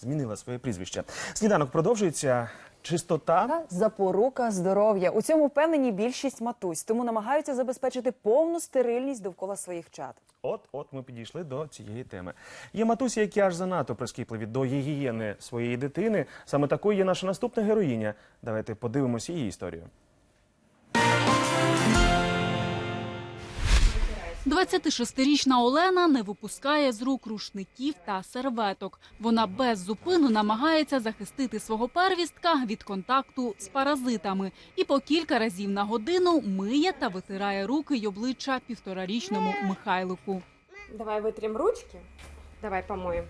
змінила своє прізвище. Сніданок продовжується. Чистота Запорука здоров'я. У цьому впевнені більшість матусь, тому намагаються забезпечити повну стерильність довкола своїх чад. От, от ми підійшли до цієї теми. Є матусі, які аж занадто прискіпливі до гігієни своєї дитини. Саме такою є наша наступна героїня. Давайте подивимося її історію. 26-річна Олена не випускає з рук рушників та серветок. Вона без зупину намагається захистити свого первістка від контакту з паразитами і по кілька разів на годину миє та витирає руки й обличчя півторарічному Михайлику. Давай витрім ручки. Давай помоем.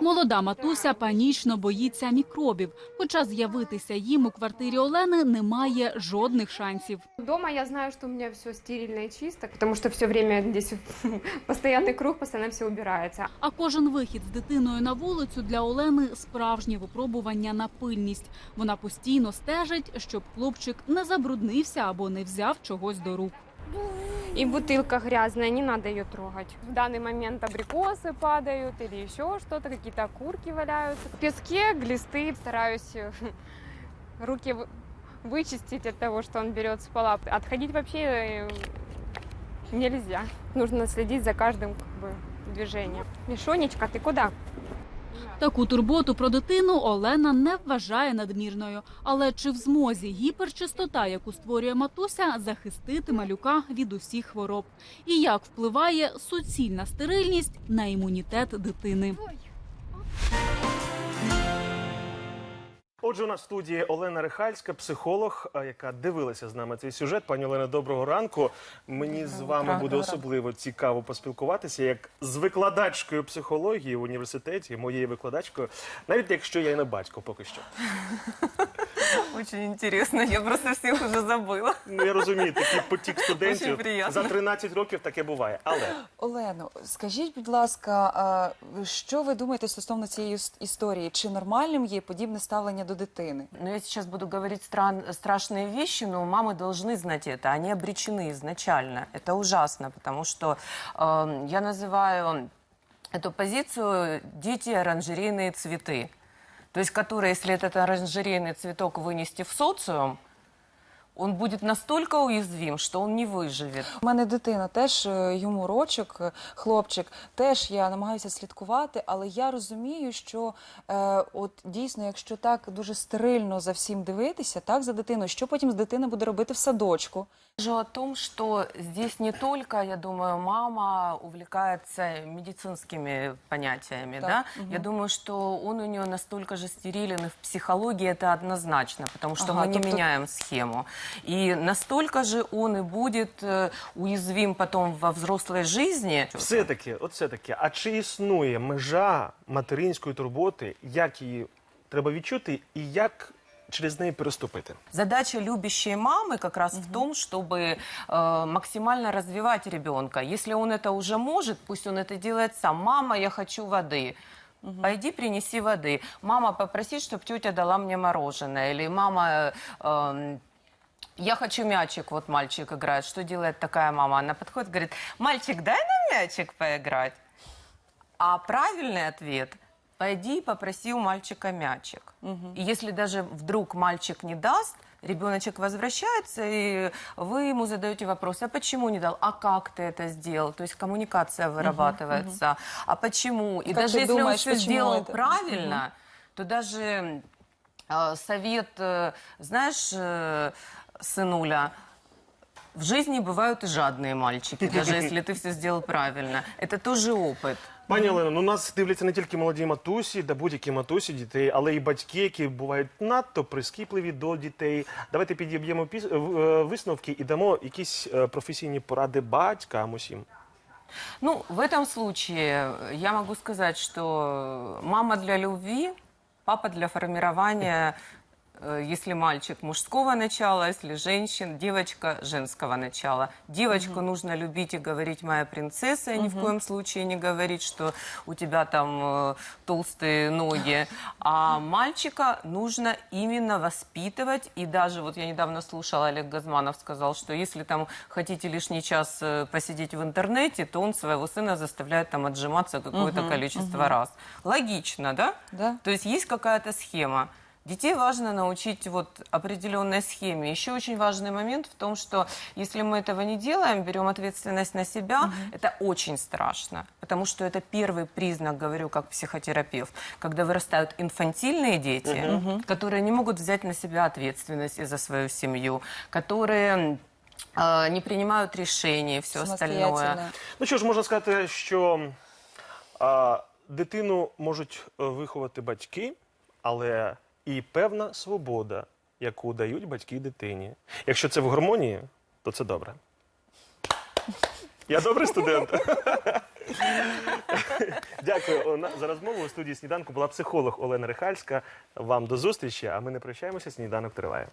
Молода матуся панічно боїться мікробів, хоча з'явитися їм у квартирі Олени немає жодних шансів. Дома я знаю, что у меня все стерильно и чисто, потому что все время здесь постоянный круг, постоянно все убирается. А кожен вихід з дитиною на вулицю для Олени справжнє випробування на пильність. Вона постійно стежить, щоб хлопчик не забруднився або не взяв чогось до рук. И бутылка грязная, не надо ее трогать. В данный момент абрикосы падают или еще что-то, какие-то окурки валяются. В песке, глисты, стараюсь э, руки вы- вычистить от того, что он берет с пола. Отходить вообще э, нельзя. Нужно следить за каждым как бы, движением. Мишонечка, ты куда? Таку турботу про дитину Олена не вважає надмірною. Але чи в змозі гіперчистота, яку створює матуся, захистити малюка від усіх хвороб? І як впливає суцільна стерильність на імунітет дитини? Отже, у нас в студії Олена Рихальська, психолог, яка дивилася з нами цей сюжет. Пані Олена, доброго ранку. Мені з вами буде особливо цікаво поспілкуватися як з викладачкою психології в університеті, моєю викладачкою, навіть якщо я і не батько поки що. Очень интересно, я просто всех уже забыла. Ну я розумію, такий потік студентів за 13 років таке буває. Але Олено, скажіть, будь ласка, що ви думаєте стосовно цієї історії? Чи нормальним є подібне ставлення до дитини? Но я сейчас буду говорить стран, страшные вещи, но мамы должны знать это. Они обречены изначально. Это ужасно, потому что э, я называю эту позицию «дети оранжерейные цветы». То есть, которые, если этот оранжерейный цветок вынести в социум, он будет настолько уязвим, что он не выживет. У мене дитина теж е, йому рочок, е, хлопчик. Теж я намагаюся слідкувати, але я розумію, що е, от дійсно, якщо так дуже стерильно за всім дивитися, так за дитиною, що потім з дитини буде робити в садочку? Скажу о том, что здесь не только, я думаю, мама увлекается медицинскими понятиями, Так, да? мгм. Я думаю, что он у нее настолько же стерилен и в психологии это однозначно, потому что Ага, мы не тобто- меняем схему. И настолько же он и будет э, уязвим потом во взрослой жизни. все-таки, от все-таки, а чи існує межа материнської турботи, як її треба відчути і як через неї переступити? Задача любящей мамы как раз в том, чтобы э, максимально развивать ребенка. Если он это уже может, пусть он это делает сам. Мама, я хочу воды. Пойди принеси воды. Мама, попроси, чтобы тетя дала мне мороженое. Или мама, э, эм, я хочу мячик, вот мальчик играет. Что делает такая мама? Она подходит, говорит, мальчик, дай нам мячик поиграть. А правильный ответ – пойди и попроси у мальчика мячик. И если даже вдруг мальчик не даст, ребеночек возвращается, и вы ему задаете вопрос, а почему не дал, а как ты это сделал? То есть коммуникация вырабатывается, а почему? И Как даже если он думаешь, все почему сделал это? правильно, то даже э, совет, э, знаешь, э, сынуля, в жизни бывают и жадные мальчики, даже если ты все сделал правильно. Это тоже опыт. Пані Олено, ну нас дивляться не тільки молоді матусі, да будь-які матусі дітей, але й батьки, які бувають надто прискіпливі до дітей. Давайте підіб'ємо піс- е, в- е, висновки і дамо якісь е, професійні поради батькам усім. Ну, в этом случае я могу сказать, что мама для любви, папа для формирования э, если мальчик мужского начала, если женщин, девочка женского начала. Девочку нужно любить и говорить «моя принцесса», и ни в коем случае не говорить, что у тебя там э, толстые ноги. А мальчика нужно именно воспитывать. И даже вот я недавно слушала, Олег Газманов сказал, что если там хотите лишний час э, посидеть в интернете, то он своего сына заставляет там отжиматься какое-то количество раз. Логично, да? Да. То есть есть какая-то схема. Детей важно научить вот определенной схеме. Еще очень важный момент в том, что если мы этого не делаем, берем ответственность на себя, это очень страшно. Потому что это первый признак, говорю как психотерапевт, когда вырастают инфантильные дети, которые не могут взять на себя ответственность и за свою семью, которые э, не принимают решений, все остальное. Ну що ж, можна сказати, що а, дитину можуть е, виховати батьки, але і певна свобода, яку дають батьки дитині. Якщо це в гармонії, то це добре. Я добрий студент. Дякую за розмову. У студії сніданку була психолог Олена Рихальська. Вам до зустрічі, а ми не прощаємося. Сніданок триває.